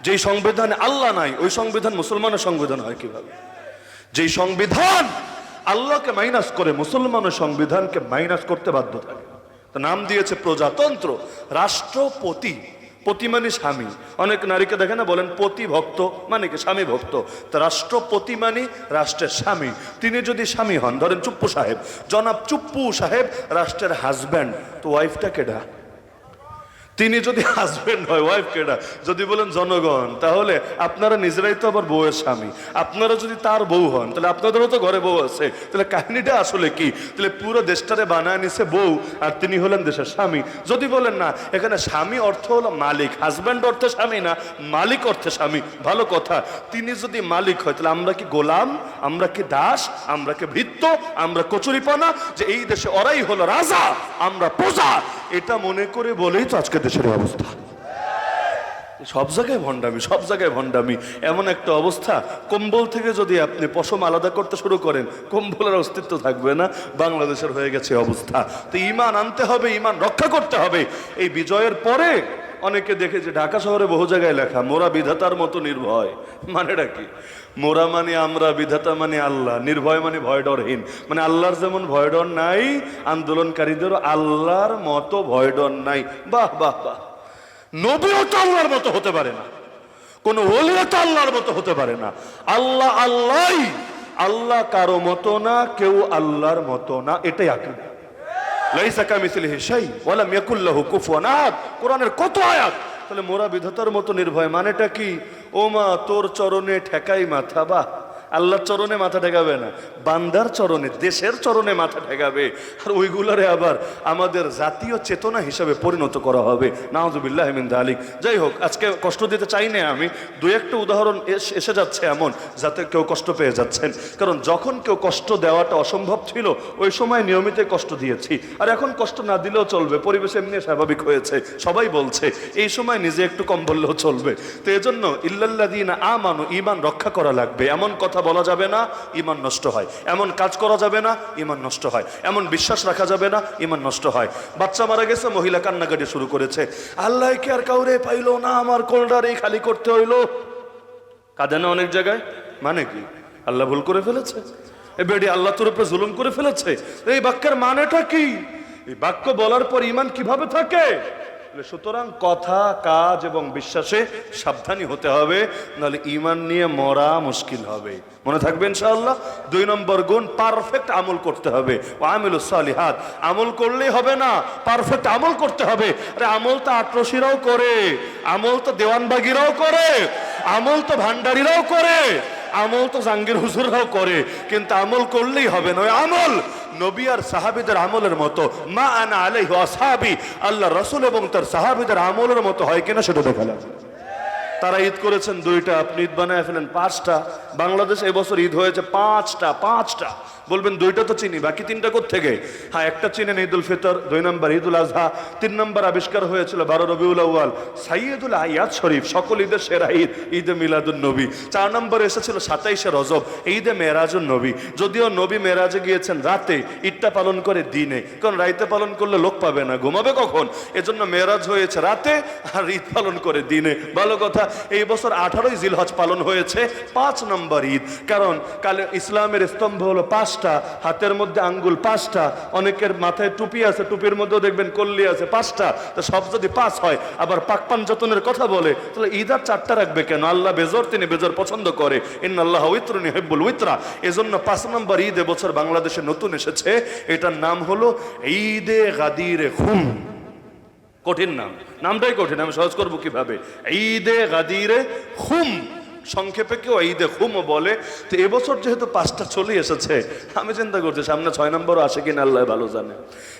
যেই সংবিধানে আল্লাহ নাই, ওই সংবিধান মুসলমানের সংবিধান হয় কীভাবে? যেই সংবিধান আল্লাহকে মাইনাস করে মুসলমানের সংবিধানকে মাইনাস করতে বাধ্য থাকে। নাম দিয়েছে প্রজাতন্ত্র, রাষ্ট্রপতি, পতি মানে স্বামী। অনেক নারীকে দেখে না বলেন পতি ভক্ত মানে কি স্বামী ভক্ত? তা রাষ্ট্রপতি মানে রাষ্ট্রের স্বামী। তিনি যদি স্বামী হন, ধরেন চুপ্পু সাহেব, জনাব চুপ্পু সাহেব, রাষ্ট্রের হাজব্যান্ড তো ওয়াইফটা কেডা তিনি যদি হাজবেন্ড হয় ওয়াইফ কেডা? যদি বলেন জনগণ, তাহলে আপনারা নিজেরাই তো আবার বউয়ের স্বামী। আপনারা যদি তার বউ হন, তাহলে আপনাদেরও তো ঘরে বউ আছে। তাহলে কাহিনীটা আসলে কি? তাহলে পুরো দেশটারে বানায় নিছে বউ, আর তিনি হলেন দেশের স্বামী। যদি বলেন না, এখানে স্বামী অর্থ হলো মালিক হাজব্যান্ড অর্থে স্বামী না, মালিক অর্থে স্বামী। ভালো কথা, তিনি যদি মালিক হয়, তাহলে আমরা কি গোলাম? আমরা কি দাস? আমরা কি ভৃত্য? আমরা কচুরিপানা? যে এই দেশে ওরাই হলো রাজা, আমরা প্রজা। এটা মনে করে বলেই তো আজকে দেশের অবস্থা। সব জায়গায় ভণ্ডামি, সব জায়গায় ভণ্ডামি। এমন একটা অবস্থা, কম্বল থেকে যদি আপনি পশম আলাদা করতে শুরু করেন, কম্বলের অস্তিত্ব থাকবে না, বাংলাদেশের হয়ে গেছে অবস্থা। তো ইমান আনতে হবে, ইমান রক্ষা করতে হবে। এই বিজয়ের পরে অনেকে দেখে যে ঢাকা শহরে বহু জায়গায় লেখা, মোরা বিধাতার মতো নির্ভয়। মানেটা কি? মোরা মানে আমরা, বিধাতা মানে আল্লাহ। নির্ভয় মানে ভয় ডরহীন। মানে আল্লাহর যেমন ভয় ডর নাই, আন্দোলনকারীদেরও আল্লাহর মতো ভয় ডর নাই। বাহ বাহ বাহ। নবীও তো আল্লাহর মতো হতে পারে না। কোন ওলিও তো আল্লাহর মতো হতে পারে না। আল্লাহ আল্লাহ আল্লাহ কারও মতো না, কেউ আল্লাহর মতো না। এটাই আকীদা। কত মোরা বিধাতার মতো নির্ভয় মানেটা কি? ও মা তোর চরণে ঠেকাই মাথা বাহ। আল্লাহর চরণে মাথা ঠেকাবে না, বান্দার চরণে, দেশের চরণে মাথা ঠেকাবে। আর ওইগুলারে আবার আমাদের জাতীয় চেতনা হিসাবে পরিণত করা হবে। নাওজুবিল্লাহ মিন আলিক যাই হোক, আজকে কষ্ট দিতে চাই না আমি। দুই একটা উদাহরণ এসে যাচ্ছে এমন, যাতে কেউ কষ্ট পেয়ে যাচ্ছেন। কারণ যখন কেউ কষ্ট দেওয়াটা অসম্ভব ছিল, ওই সময় নিয়মিত কষ্ট দিয়েছি। আর এখন কষ্ট না দিলেও চলবে, পরিবেশ এমনি স্বাভাবিক হয়েছে, সবাই বলছে। এই সময় নিজে একটু কম বললেও চলবে। তো এজন্য ইল্লাল্লাদিন আমানু ইমান রক্ষা করা লাগবে। এমন কথা বলা যাবে না, ইমান নষ্ট হয়। এমন কাজ করা যাবে না, ইমান নষ্ট হয়। এমন বিশ্বাস রাখা যাবে না, ইমান নষ্ট হয়। বাচ্চা মারা গেছে, মহিলা কান্নাকাটি শুরু করেছে। আল্লাহ কি আর কাউরে পাইলো না, আমার এই খালি করতে হইল? কাঁদে না অনেক জায়গায়? মানে কি? আল্লাহ ভুল করে ফেলেছে? এ বেডি আল্লাহ তোর উপরে জুলুম করে ফেলেছে? এই বাক্যের মানেটা কি? এই বাক্য বলার পর ইমান কীভাবে থাকে? সুতরাং কথা, কাজ এবং বিশ্বাসে সাবধানী হতে হবে, নাহলে ইমান নিয়ে মরা মুশকিল হবে। মনে থাকবে ইনশাআল্লাহ? দুই নম্বর গুণ পারফেক্ট আমল করতে হবে। আমিল সালিহাত। আমল করলেই হবে না পারফেক্ট আমল করতে হবে। আরে আমল তো আটরশিরাও করে, আমল তো দেওয়ানবাগিরাও করে, আমল তো ভান্ডারিরাও করে, আমল তো জাঙ্গির হুজুররাও করে, কিন্তু আমল করলেই হবে না। ওই আমল নবী আর সাহাবিদের আমলের মতো, মা আনা আলাই আসাহাবি, আল্লাহ রসুল এবং তার সাহাবিদের আমলের মতো হয় কিনা সেটা দেখালাম তারা ঈদ করেছেন দুইটা, আপনি ঈদ বানায় ফেলেন পাঁচটা, বাংলাদেশ এবছর ঈদ হয়েছে পাঁচটা পাঁচটা। বলবেন দুইটা তো চিনি, বাকি তিনটা থেকে হ্যাঁ একটা চিনেন ঈদুল ফিতর, দুই নম্বর ঈদ উল আজহা, তিন নম্বর আবিষ্কার হয়েছিল বারো রবিউল আউয়াল সাইয়দুল আয়াত শরীফ, সকল ঈদের সেরা ঈদ, ঈদে মিলাদুল নবী। চার নম্বর এসেছিল সাতাইশে রজব, ঈদে মেরাজুল নবী। যদিও নবী মেরাজে গিয়েছেন রাতে, ঈদটা পালন করে দিনে, কারণ রাইতে পালন করলে লোক পাবে না, ঘুমাবে কখন? এজন্য মেরাজ হয়েছে রাতে আর ঈদ পালন করে দিনে। ভালো কথা এই বছর আঠারোই জিলহজ পালন হয়েছে পাঁচ নম্বর ঈদ। কারণ কালে ইসলামের স্তম্ভ হলো পাঁচটা, হাতের মধ্যে আঙ্গুল পাঁচটা, অনেকের মাথায় টুপি আছে, টুপির মধ্যেও দেখবেন কল্লি আছে, পাঁচটা। তো সব যদি পাঁচ হয়, আবার পাকপান যতনের কথা বলে, তাহলে ঈদ আর চারটা রাখবে কেন? আল্লাহ বেজর, তিনি বেজর পছন্দ করে। ইন আল্লাহ উইত্রনি হেব্বুল উইত্রা। এজন্য পাঁচ নম্বর ঈদ এবছর বাংলাদেশে নতুন এসেছে। এটার নাম হলো ঈদে গাদিরে খুম কঠিন নাম। নামটাই কঠিন, আমি সহজ করব কীভাবে? ঈদে গাদিরে হুম। সংক্ষেপে কেউ ঈদে খুমও বলে। তো এবছর যেহেতু পাঁচটা চলে এসেছে, আমি চিন্তা করছি সামনে ছয় নম্বরও আসে কিনা আল্লাহ ভালো জানে।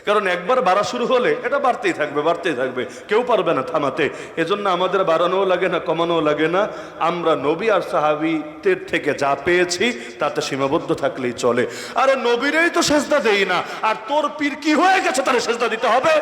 কারণ একবার বাড়া শুরু হলে এটা বাড়তেই থাকবে বাড়তেই থাকবে। কেউ পারবে না থামাতে। এজন্য আমাদের বাড়ানোও লাগে না, কমানোও লাগে না। আমরা নবী আর সাহাবিদের থেকে যা পেয়েছি, তাতে সীমাবদ্ধ থাকলেই চলে। আরে নবীরেই তো সেজদা দেই না। আর তোর পীর কি হয়ে গেছে তার সেজদা দিতে হবে?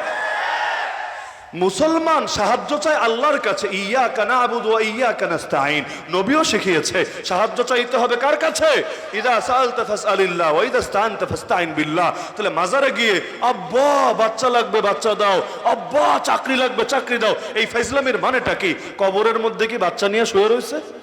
মুসলমান সাহায্য চায় আল্লাহর কাছে ইয়া কানা আবুদু ইয়া কানাস্তাইন নবীও শিখিয়েছে, সাহায্য চাইতে হবে কার কাছে? ইদা সালতা ফাসআলিল্লাহ ওয়া ইদা স্তানতা ফাস্তাইন বিল্লাহ। তাহলে মাজারে গিয়ে, আব্বা, বাচ্চা লাগবে, বাচ্চা দাও। আব্বা, চাকরি লাগবে, চাকরি দাও। এই ফাইজলামের মানেটা কি? কবরের মধ্যে কি বাচ্চা নিয়ে শুয়ে রয়েছে?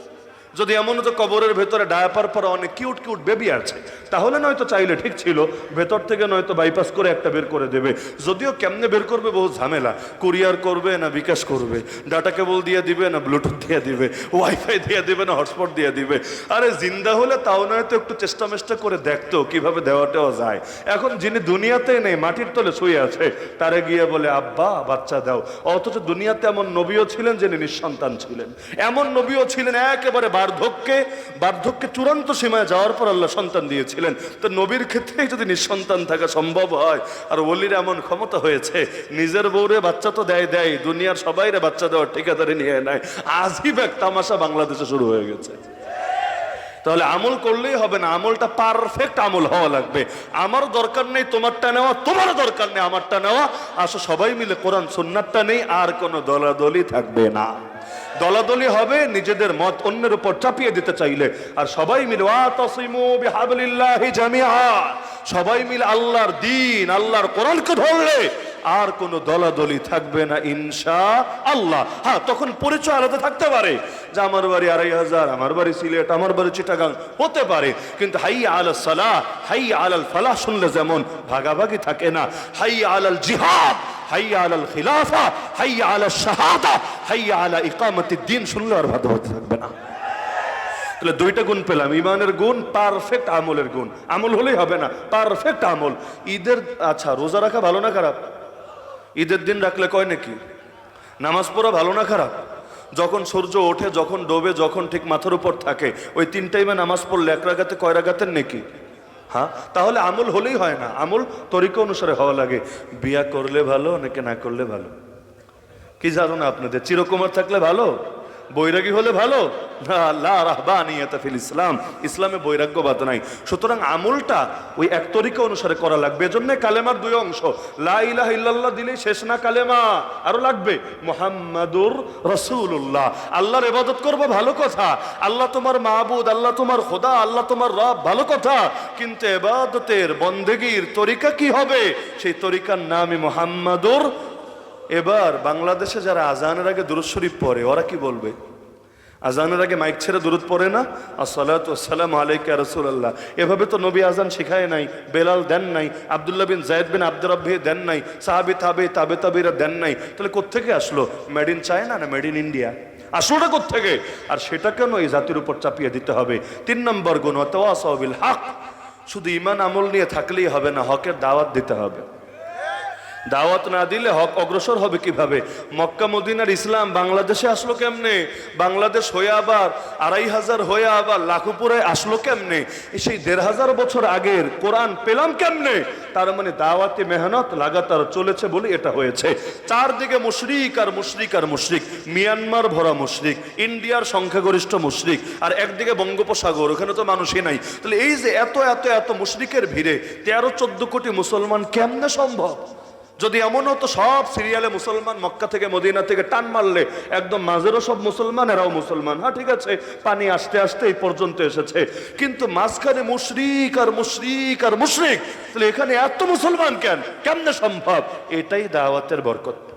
যদি এমন হতো কবরের ভেতরে ডায়াপার পরে অনেক কিউট কিউট বেবি আছে, তাহলে নয়তো চাইলে ঠিক ছিল, ভেতর থেকে নয়তো বাইপাস করে একটা বের করে দেবে। যদিও কেমনে বের করবে বহু ঝামেলা কুরিয়ার করবে না বিকাশ করবে ডাটা কেবল দিয়ে দিবে না ব্লুটুথ দিয়ে দিবে ওয়াইফাই দিয়ে দিবে না হটস্পট দিয়ে দিবে। আরে জিন্দা হলে তাও নয়তো একটু চেষ্টা মেষ্টা করে দেখতো কীভাবে দেওয়াটাও যায়। এখন যিনি দুনিয়াতে নেই, মাটির তলে শুয়ে আছে, তারে গিয়ে বলে, আব্বা, বাচ্চা দাও। অথচ দুনিয়াতে এমন নবীও ছিলেন যিনি নিঃসন্তান ছিলেন। এমন নবীও ছিলেন একেবারে বার্ধক্যে বার্ধক্যে চূড়ান্ত সীমায় যাওয়ার পর আল্লাহ সন্তান দিয়েছিলেন। তো নবীর ক্ষেত্রেই যদি নিঃসন্তান থাকা সম্ভব হয়, আর ওলির এমন ক্ষমতা হয়েছে, নিজের বউরে বাচ্চা তো দেয় দেয়, দুনিয়ার সবাইরে বাচ্চা দেওয়ার ঠিকাদারি নিয়ে নেয়, আজই এক তামাশা বাংলাদেশে শুরু হয়ে গেছে। তাহলে আমল করলেই হবে না, আমলটা পারফেক্ট আমল হওয়া লাগবে। আমার দরকার নেই তোমারটা নেওয়া তোমার দরকার নেই আমারটা নেওয়া। আসো সবাই মিলে কোরআন সুন্নাতটা নেই, আর কোনো দলাদলি থাকবে না। দলাদলি হবে নিজেদের মত অন্যের উপর চাপিয়ে দিতে চাইলে। আর সবাই মিলে সবাই মিলে আল্লাহর দিন, আল্লাহর কোরআনকে ধরলে আর কোনো দলাদলি থাকবে না, ইনশা আল্লাহ। হ্যাঁ তখন পরিচয় আলাদা থাকতে পারে যে আমার বাড়ি আড়াই হাজার, আমার বাড়ি সিলেট, আমার বাড়ি চিটাগাং, হতে পারে। কিন্তু হাই আল সালাহ হাই আলাল ফালাহ শুনলে যেমন ভাগাভাগি থাকে না। হাই আল জিহাদ হাই আলাল খিলাফা হাই আলাল শাহাদা হাই আলা ইকামতির দিন শুনলে আর ভাগাভাগি থাকবে না। তাহলে দুইটা গুণ পেলাম, ইমানের গুণ পারফেক্ট আমলের গুণ। আমল হলেই হবে না পারফেক্ট আমল। ঈদের আচ্ছা রোজা রাখা ভালো না খারাপ? ঈদের দিন রাখলে কয় নাকি? নামাজ পড়া ভালো না খারাপ? যখন সূর্য ওঠে, যখন ডোবে, যখন ঠিক মাথার উপর থাকে, ওই তিন টাইমে নামাজ পড়লে এক রাগাতে কয় রাগাতের নাকি? হ্যাঁ? তাহলে আমল হলেই হয় না। আমল তরিকা অনুসারে হওয়া লাগে। বিয়া করলে ভালো, নাকি না করলে ভালো? কি জানো না আপনাদের? চিরকুমার থাকলে ভালো? বৈরাগী হলে ভালো? ইসলাম। ইসলামে বৈরাগ্যবাদ নাই। সুতরাং আমলটা ওই এক তরিকা অনুসারে করা লাগবে। এজন্য কালেমার দুই অংশ। লা ইলাহা দিলেই শেষ না কালেমা। আরও লাগবে, মুহাম্মাদুর রাসূলুল্লাহ। আল্লাহর ইবাদত করব ভালো কথা। আল্লাহ তোমার মাহবুদ আল্লাহ তোমার খোদা, আল্লাহ তোমার রব, ভালো কথা। কিন্তু এবাদতের বন্দেগীর তরিকা কি হবে? সেই তরিকার নামই মুহাম্মাদুর এবার বাংলাদেশে যারা আজানের আগে দুরুদ শরীফ পড়ে, ওরা কি বলবে? আজানের আগে মাইক ছেড়ে দূরত পড়ে না? আসসালাম আলাইকা রসুল্লাহ এভাবে তো নবী আজান শিখায় নাই, বেলাল দেন নাই, আবদুল্লাহ বিন জায়দ বিন আব্দুর রব্বি দেন নাই, সাহাবি তাবে তাবে তাবিরা দেন নাই। তাহলে কোত্থেকে আসলো? মেড ইন চায়না না মেড ইন ইন্ডিয়া? আসলোটা কোত্থেকে? আর সেটা কেন এই জাতির উপর চাপিয়ে দিতে হবে? তিন নম্বর গুণ ওয়াতাওয়াসাবিল হক। শুধু ইমান আমল নিয়ে থাকলেই হবে না, হকের দাওয়াত দিতে হবে। দাওয়াত না দিলে হক অগ্রসর হবে কীভাবে? মক্কা, মদিনার ইসলাম বাংলাদেশে আসলো কেমনে? বাংলাদেশ হয়ে আবার আড়াই হাজার হয়ে আবার লাখুপুরায় আসলো কেমনে? সেই দেড় হাজার বছর আগের কোরআন পেলাম কেমনে? তার মানে দাওয়াতে মেহনত লাগাতার চলেছে বলে এটা হয়েছে। চারদিকে মুশরিক আর মুশরিক আর মুশরিক। মিয়ানমার ভরা মুশরিক, ইন্ডিয়ার সংখ্যাগরিষ্ঠ মুশরিক, আর একদিকে বঙ্গোপসাগর, ওখানে তো মানুষই নাই। তাহলে এই যে এত এত এত মুশরিকের ভিড়ে তেরো, চোদ্দ কোটি মুসলমান কেমনে সম্ভব? যদি এমন হতো, সব সিরিয়ালে মুসলমান, মক্কা থেকে মদিনা থেকে টান মারলে একদম মাঝেরও সব মুসলমান, এরাও মুসলমান। হ্যাঁ ঠিক আছে? পানি আসতে আসতে এই পর্যন্ত এসেছে। কিন্তু মাঝখানে মুশরিক আর মুশরিক আর মুশরিক, তাহলে এখানে এত মুসলমান কেন? কেমনে সম্ভব? এটাই দাওয়াতের বরকত।